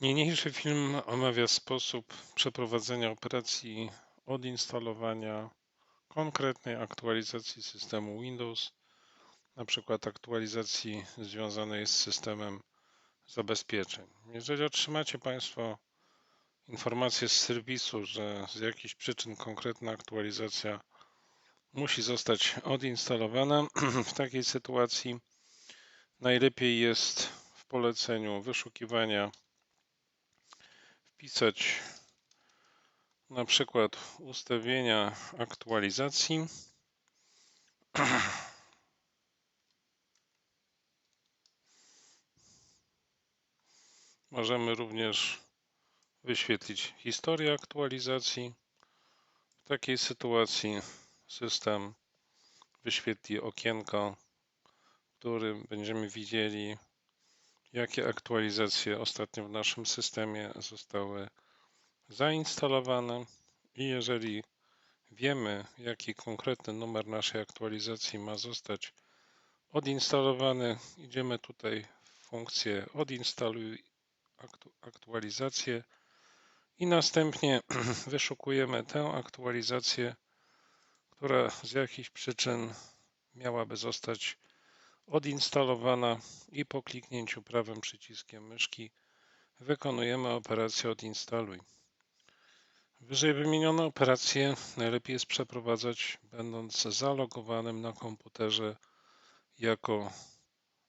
Niniejszy film omawia sposób przeprowadzenia operacji odinstalowania konkretnej aktualizacji systemu Windows, na przykład aktualizacji związanej z systemem zabezpieczeń. Jeżeli otrzymacie Państwo informację z serwisu, że z jakichś przyczyn konkretna aktualizacja musi zostać odinstalowana, w takiej sytuacji najlepiej jest w poleceniu wyszukiwania wpisać na przykład ustawienia aktualizacji. Możemy również wyświetlić historię aktualizacji. W takiej sytuacji system wyświetli okienko, w którym będziemy widzieli, jakie aktualizacje ostatnio w naszym systemie zostały zainstalowane? I jeżeli wiemy, jaki konkretny numer naszej aktualizacji ma zostać odinstalowany, idziemy tutaj w funkcję odinstaluj aktualizację i następnie wyszukujemy tę aktualizację, która z jakichś przyczyn miałaby zostać odinstalowana i po kliknięciu prawym przyciskiem myszki wykonujemy operację odinstaluj. Wyżej wymienione operacje najlepiej jest przeprowadzać będąc zalogowanym na komputerze jako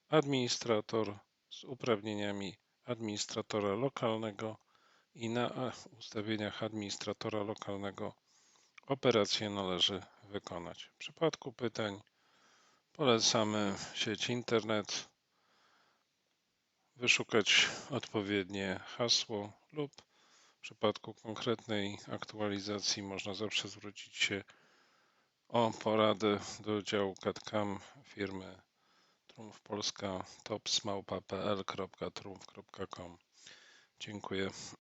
administrator z uprawnieniami administratora lokalnego i na ustawieniach administratora lokalnego operację należy wykonać. W przypadku pytań polecamy sieć internet, wyszukać odpowiednie hasło lub w przypadku konkretnej aktualizacji można zawsze zwrócić się o poradę do działu CAD-CAM firmy Trumf Polska topsmałpa.pl.trumf.com. Dziękuję.